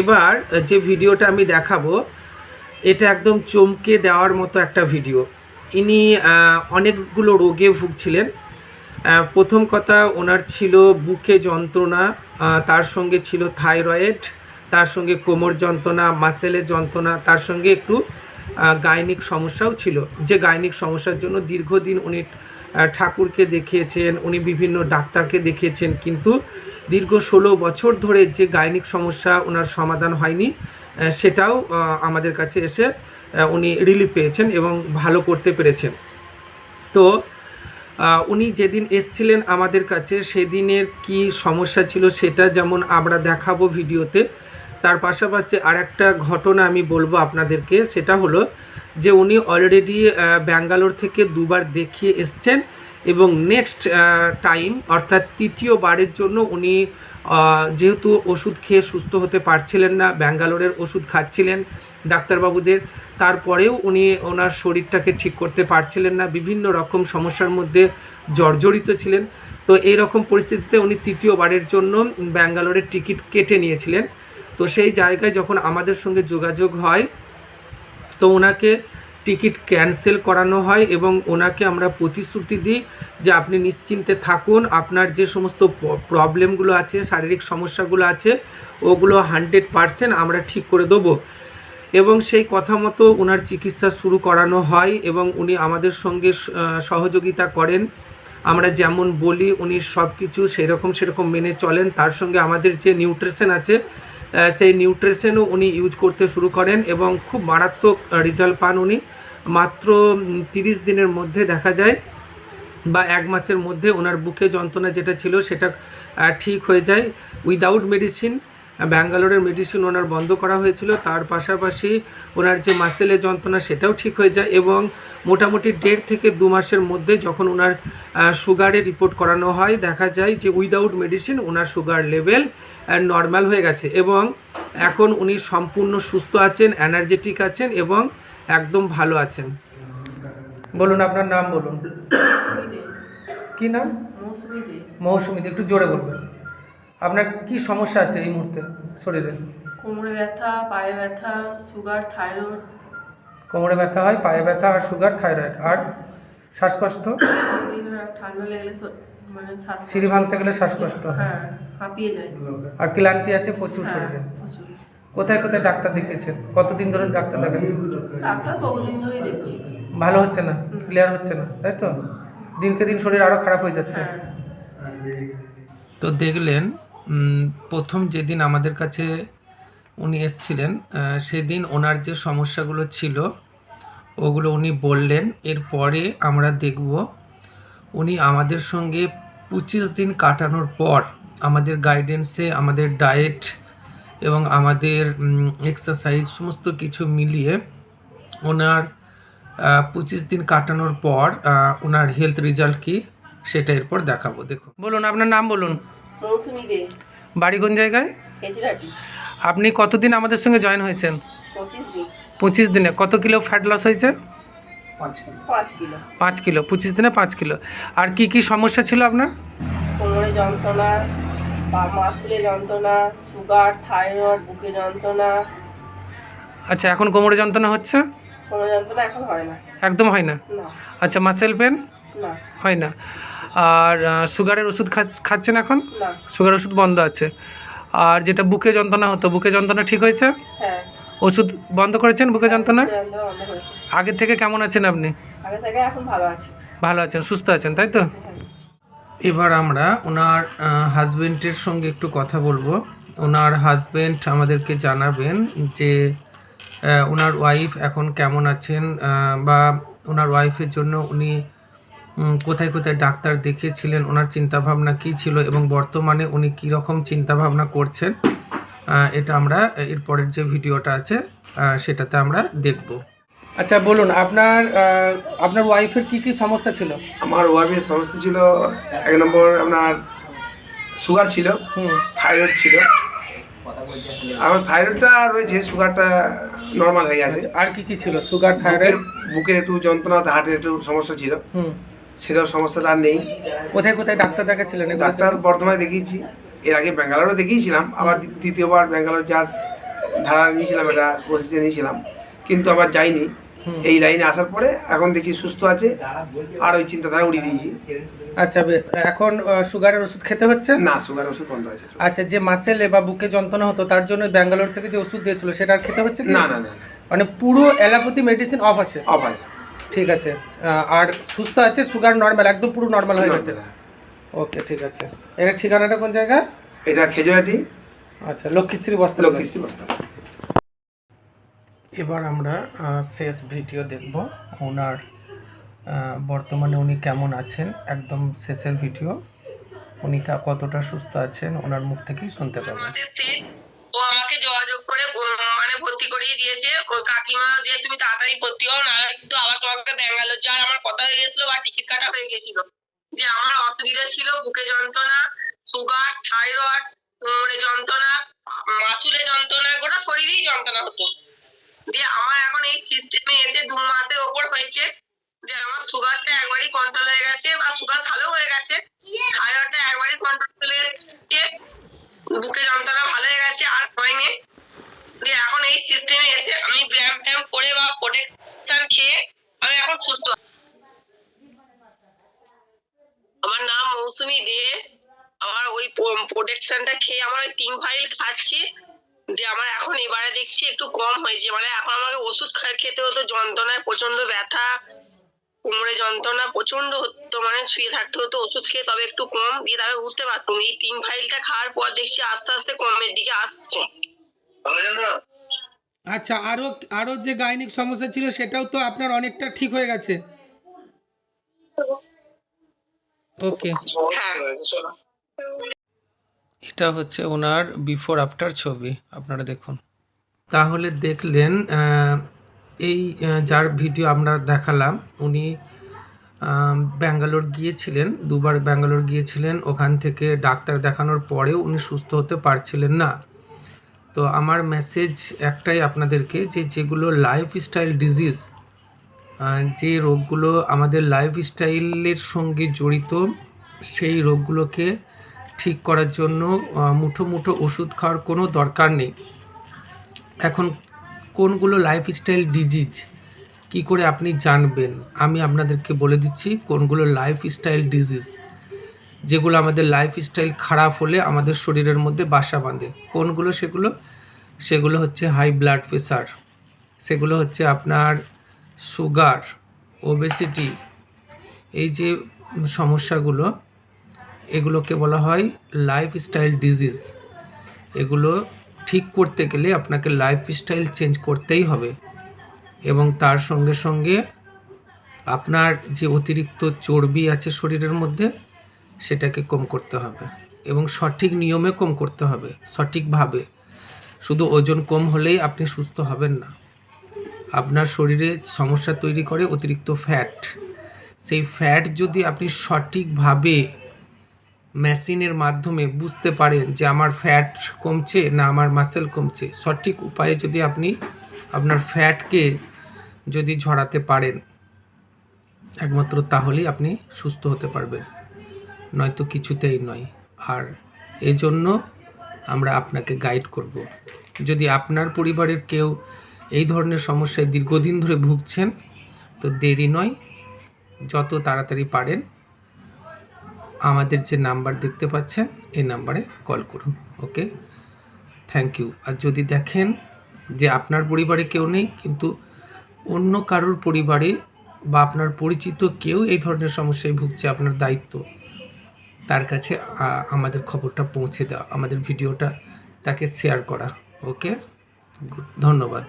এবার যে ভিডিওটা আমি দেখাবো, এটা একদম চমকে দেওয়ার মতো একটা ভিডিও। ইনি অনেকগুলো রোগে ভুগছিলেন। প্রথম কথা ওনার ছিল বুকে যন্ত্রণা তার সঙ্গে ছিল থাইরয়েড, তার সঙ্গে কোমর যন্ত্রণা, মাসেলের যন্ত্রণা, তার সঙ্গে একটু গাইনিক সমস্যাও ছিল। যে গাইনিক সমস্যার জন্য দীর্ঘদিন উনি ঠাকুরকে দেখিয়েছেন, উনি বিভিন্ন ডাক্তারকে দেখিয়েছেন, কিন্তু দীর্ঘ ষোলো বছর ধরে যে গাইনিক সমস্যা ওনার সমাধান হয়নি সেটাও আমাদের কাছে এসে উনি রিলিফ পেয়েছেন এবং ভালো করতে পেরেছেন। তো উনি যেদিন এসছিলেন আমাদের কাছে, সেদিনের কি সমস্যা ছিল সেটা যেমন আমরা দেখাবো ভিডিওতে, তার পাশাপাশি আর একটা ঘটনা আমি বলব আপনাদেরকে, সেটা হলো যে উনি অলরেডি ব্যাঙ্গালোর থেকে দুবার দেখিয়ে এসছেন। এবং নেক্সট টাইম অর্থাৎ তৃতীয়বারের জন্য উনি যেহেতু ওষুধ খেয়ে সুস্থ হতে পারছিলেন না, ব্যাঙ্গালোরের ওষুধ খাচ্ছিলেন ডাক্তারবাবুদের, তারপরেও উনি ওনার শরীরটাকে ঠিক করতে পারছিলেন না, বিভিন্ন রকম সমস্যার মধ্যে জর্জরিত ছিলেন। তো এই রকম পরিস্থিতিতে উনি তৃতীয়বারের জন্য ব্যাঙ্গালোরের টিকিট কেটে নিয়েছিলেন। তো সেই জায়গায় যখন আমাদের সঙ্গে যোগাযোগ হয়, তো ওনাকে টিকিট ক্যান্সেল করানো হয় এবং ওনাকে আমরা প্রতিশ্রুতি দিই যে আপনি নিশ্চিন্তে থাকুন। আপনার যে সমস্ত প্রবলেমগুলো আছে, শারীরিক সমস্যাগুলো আছে, ওগুলো হান্ড্রেড পারসেন্ট আমরা ঠিক করে দেবো। এবং সেই কথা মতো ওনার চিকিৎসা শুরু করানো হয় এবং উনি আমাদের সঙ্গে সহযোগিতা করেন। আমরা যেমন বলি, উনি সব কিছু সেরকম সেরকম মেনে চলেন। তার সঙ্গে আমাদের যে নিউট্রিশন আছে সেই নিউট্রিশনও উনি ইউজ করতে শুরু করেন এবং খুব মারাত্মক রেজাল্ট পান উনি। মাত্র তিরিশ দিনের মধ্যে দেখা যায় বা এক মাসের মধ্যে ওনার বুকে যন্ত্রণা যেটা ছিল সেটা ঠিক হয়ে যায়। উইদাউট মেডিসিন ব্যাঙ্গালোরের মেডিসিন ওনার বন্ধ করা হয়েছিল। তার পাশাপাশি ওনার যে মাসেলের যন্ত্রণা সেটাও ঠিক হয়ে যায় এবং মোটামুটি দেড় থেকে দু মাসের মধ্যে যখন ওনার সুগারের রিপোর্ট করানো হয়, দেখা যায় যে উইদাউট মেডিসিন ওনার সুগার লেভেল নর্মাল হয়ে গেছে এবং এখন উনি সম্পূর্ণ সুস্থ আছেন এনার্জেটিক আছেন এবং একদম ভালো আছেন। বলুন আপনার নাম বলুন। কি নাম? মৌসুমি একটু জোরে বলবেন। আপনার কি সমস্যা আছে এই মুহূর্তে? শরীরে কোমরে ব্যথা পায়ে ব্যথা সুগার থাইরয়েড। কোমরে ব্যথা হয় পায়ে ব্যথা আর সুগার থাইরয়েড। আর শ্বাসকষ্ট? ঠান্ডা লেগেলে স- মানে সিঁড়ি ভাঙতে গেলে শ্বাসকষ্ট হ্যাঁ। হাঁপিয়ে যায়। আর ক্লান্তি আছে প্রচুর হ্যাঁ, শরীরে প্রচুর। কোথায় কোথায় ডাক্তার দেখিয়েছেন? কতদিন ধরে ডাক্তার দেখাচ্ছেন? ডাক্তার বহুদিন ধরেই দেখছি। ভালো হচ্ছে না? ক্লিয়ার হচ্ছে না? তাই তো? দিনকে দিন শরীর আরও খারাপ হয়ে যাচ্ছে। তো দেখলেন প্রথম যেদিন আমাদের কাছে উনি এসছিলেন সেদিন ওনার যে সমস্যাগুলো ছিল ওগুলো উনি বললেন। এরপরে আমরা দেখব উনি আমাদের সঙ্গে পঁচিশ দিন কাটানোর পর আমাদের গাইডেন্সে আমাদের ডায়েট এবং আমাদের এক্সারসাইজ সমস্ত কিছু মিলিয়ে ওনার পঁচিশ দিন কাটানোর পর ওনার হেলথ রেজাল্ট কি সেটা এরপর দেখাবো। দেখুন। বলুন আপনার নাম বলুন। মৌসুমি দে। বাড়ি কোন জায়গায়? আপনি কতদিন আমাদের সঙ্গে জয়েন হয়েছেন? পঁচিশ দিনে। কত কিলো ফ্যাট লস হয়েছে? পাঁচ কিলো। পাঁচ কিলো। পঁচিশ দিনে পাঁচ কিলো। আর কি কি সমস্যা ছিল আপনার? কোমরে যন্ত্রণা বা মাসুলে যন্ত্রণা সুগার থাইরয়েড বুকে যন্ত্রণা। আচ্ছা এখন কোমরে যন্ত্রণা হচ্ছে? কোনো যন্ত্রণা এখন হয় না। একদম হয় না? না। আচ্ছা মাসেল পেন না। হয় না। আর সুগারের ওষুধ খাচ- খাচ্ছেন এখন? না। সুগার ওষুধ বন্ধ আছে। আর যেটা বুকে যন্ত্রণা হতো বুকে যন্ত্রণা ঠিক হয়েছে? হ্যাঁ। ওষুধ বন্ধ করেছেন বুকে যন্ত্রণা? আগের থেকে কেমন আছেন আপনি? আগে থেকে এখন ভালো আছে। ভালো আছেন সুস্থ আছেন তাই তো? এবার আমরা ওনার হাজবেন্ডের সঙ্গে একটু কথা বলব। ওনার হাজবেন্ড আমাদেরকে জানাবেন যে ওনার ওয়াইফ এখন কেমন আছেন বা ওনার ওয়াইফের জন্য উনি কোথায় কোথায় ডাক্তার দেখিয়েছিলেন, ওনার চিন্তাভাবনা কী ছিল এবং বর্তমানে উনি কী রকম চিন্তাভাবনা করছেন এটা আমরা, এর পরের যে ভিডিওটা আছে সেটাতে আমরা দেখব। আচ্ছা বলুন আপনার আপনার ওয়াইফের কি কি সমস্যা ছিল? আমার ওয়াইফের সমস্যা ছিল এক নম্বর আপনার সুগার ছিল হুম। থাইরয়েড ছিল। আমার থাইরয়েডটা রয়েছে সুগারটা নর্মাল হয়ে গেছে। আর কি কি ছিল? সুগার থাইরয়েড বুকের একটু যন্ত্রণা হার্টের একটু সমস্যা ছিল। সেটাও সমস্যাটা আর নেই। কোথায় কোথায় ডাক্তার দেখাচ্ছিলেন ডাক্তার বর্ধমানে দেখিয়েছি। এর আগে ব্যাঙ্গালোরে দেখিয়েছিলাম আবার দ্বি- দ্বিতীয়বার ব্যাঙ্গালোর যার ধারা নিয়েছিলাম একটা প্রসেসে নিয়েছিলাম। কিন্তু আবার যাইনি। এই লাইনে আসার পরে এখন দেখছি সুস্থ আছে আর ওই চিন্তাধারা উড়িয়ে দিয়েছি। আচ্ছা বেশ। এখন সুগারের ওষুধ খেতে হচ্ছে? না সুগার ওষুধ বন্ধ আছে আচ্ছা যে মাসেলে বা বুকে যন্ত্রণা হতো তার জন্য ব্যাঙ্গালোর থেকে যে ওষুধ দিয়েছিল সেটা আর খেতে হচ্ছে না না না মানে পুরো অ্যালোপ্যাথি মেডিসিন অফ আছে? অফ আছে। ঠিক আছে। আর সুস্থ আছে সুগার নর্মাল একদম পুরো নর্মাল হয়ে গেছে? ওকে ঠিক আছে। এটা ঠিকানাটা কোন জায়গা এটা খেজুরাটি আচ্ছা লক্ষ্মীশ্রী বস্ত্র লক্ষ্মীশ্রী বস্তা এবার আমরা শেষ ভিডিও দেখব। ওনার বর্তমানে উনি কেমন আছেন, একদম শেষের ভিডিও। উনি কতটা সুস্থ আছেন, ওনার মুখ থেকেই শুনতে পাবেন ও আমাকে যোগাযোগ করে মানে ভর্তি করিয়ে দিয়েছে। ও কাকিমা, যে তুমি তাড়াতাড়ি ভর্তি হও, না কিন্তু আবার তোমাকে ব্যাঙ্গালোর যাওয়ার আমার কথা হয়ে গেছিল বা টিকিট কাটা হয়ে গেছিল। যে আমার অসুবিধা ছিল, বুকে যন্ত্রণা সুগার থাইরয়েড কোমরে যন্ত্রণা মাসুলে যন্ত্রণা, গোটা শরীরেই যন্ত্রণা হতো। দিয়ে আমার এখন এই সিস্টেমে এতে দু মাসের ওপর হয়েছে। যে আমার সুগারটা একবারই কন্ট্রোল হয়ে গেছে বা সুগার ভালো হয়ে গেছে। থাইরয়েডটা একবারই কন্ট্রোল চলে এসেছে। বুকে যন্ত্রণা ভালো হয়ে গেছে, আর হয়নি। দিয়ে এখন এই সিস্টেমে এসে আমি ব্যায়াম ফ্যায়াম করে বা প্রোটেকশন খেয়ে আমি এখন সুস্থ। আমার নাম মৌসুমী দে। আমার ওই প্রোটেকশনটা খেয়ে আমার ওই তিন ফাইল খাচ্ছি। যে আমার এখন এবারে দেখছি একটু কম হয়েছে। মানে এখন আমাকে ওষুধ খা- খেতে হতো যন্ত্রণায় প্রচণ্ড ব্যথা কোমরে যন্ত্রণা প্রচণ্ড হতো। মানে শুয়ে থাকতে হতো ওষুধ খেয়ে তবে একটু কম। দিয়ে তারপরে উঠতে পারতাম। এই তিন ফাইলটা খাওয়ার পর দেখছি আস্তে আস্তে কমের দিকে আসছে। আচ্ছা আরও আরও যে গাইনিক সমস্যা ছিল সেটাও তো আপনার অনেকটা ঠিক হয়ে গেছে। ওকে হ্যাঁ এটা হচ্ছে ওনার বিফোর আফটার ছবি, আপনারা দেখুন। তাহলে দেখলেন এই যার ভিডিও আমরা দেখালাম, উনি ব্যাঙ্গালোর গিয়েছিলেন, দুবার ব্যাঙ্গালোর গিয়েছিলেন, ওখান থেকে ডাক্তার দেখানোর পরেও উনি সুস্থ হতে পারছিলেন না। তো আমার মেসেজ একটাই আপনাদেরকে, যে যেগুলো লাইফস্টাইল ডিজিজ যে রোগগুলো আমাদের লাইফস্টাইলের সঙ্গে জড়িত, সেই রোগগুলোকে ঠিক করার জন্য মুঠো মুঠো ওষুধ খাওয়ার কোনো দরকার নেই। এখন কোনগুলো লাইফস্টাইল ডিজিজ কি করে আপনি জানবেন? আমি আপনাদেরকে বলে দিচ্ছি, কোনগুলো লাইফস্টাইল ডিজিজ যেগুলো আমাদের লাইফস্টাইল খারাপ হলে আমাদের শরীরের মধ্যে বাসা বাঁধে। কোনগুলো সেগুলো? সেগুলো হচ্ছে হাই ব্লাড প্রেশার সেগুলো হচ্ছে আপনার সুগার ওবেসিটি এই যে সমস্যাগুলো এগুলোকে বলা হয় লাইফস্টাইল ডিজিজ এগুলো ঠিক করতে গেলে আপনাকে লাইফস্টাইল চেঞ্জ করতেই হবে। এবং তার সঙ্গে সঙ্গে আপনার যে অতিরিক্ত চর্বি আছে শরীরের মধ্যে, সেটাকে কম করতে হবে। এবং সঠিক নিয়মে কম করতে হবে, সঠিকভাবে। শুধু ওজন কম হলেই আপনি সুস্থ হবেন না। আপনার শরীরে সমস্যা তৈরি করে অতিরিক্ত ফ্যাট সেই ফ্যাট যদি আপনি সঠিকভাবে মেশিনের মাধ্যমে বুঝতে পারেন যে আমার ফ্যাট কমছে না আমার মাসেল কমছে। সঠিক উপায়ে যদি আপনি আপনার ফ্যাটকে যদি ঝরাতে পারেন, একমাত্র তাহলেই আপনি সুস্থ হতে পারবেন। নয়তো কিছুতেই নয়। আর এজন্য আমরা আপনাকে গাইড করব। যদি আপনার পরিবারের কেউ এই ধরনের সমস্যায় দীর্ঘদিন ধরে ভুগছেন, তো দেরি নয়। যত তাড়াতাড়ি পারেন আমাদের যে নাম্বার দেখতে পাচ্ছেন, এই নাম্বারে কল করুন, ওকে? থ্যাংক ইউ আর যদি দেখেন যে আপনার পরিবারে কেউ নেই, কিন্তু অন্য কারোর পরিবারে বা আপনার পরিচিত কেউ এই ধরনের সমস্যায় ভুগছে, আপনার দায়িত্ব, তার কাছে আমাদের খবরটা পৌঁছে দেওয়া, আমাদের ভিডিওটা তাকে শেয়ার করা, ওকে? ধন্যবাদ।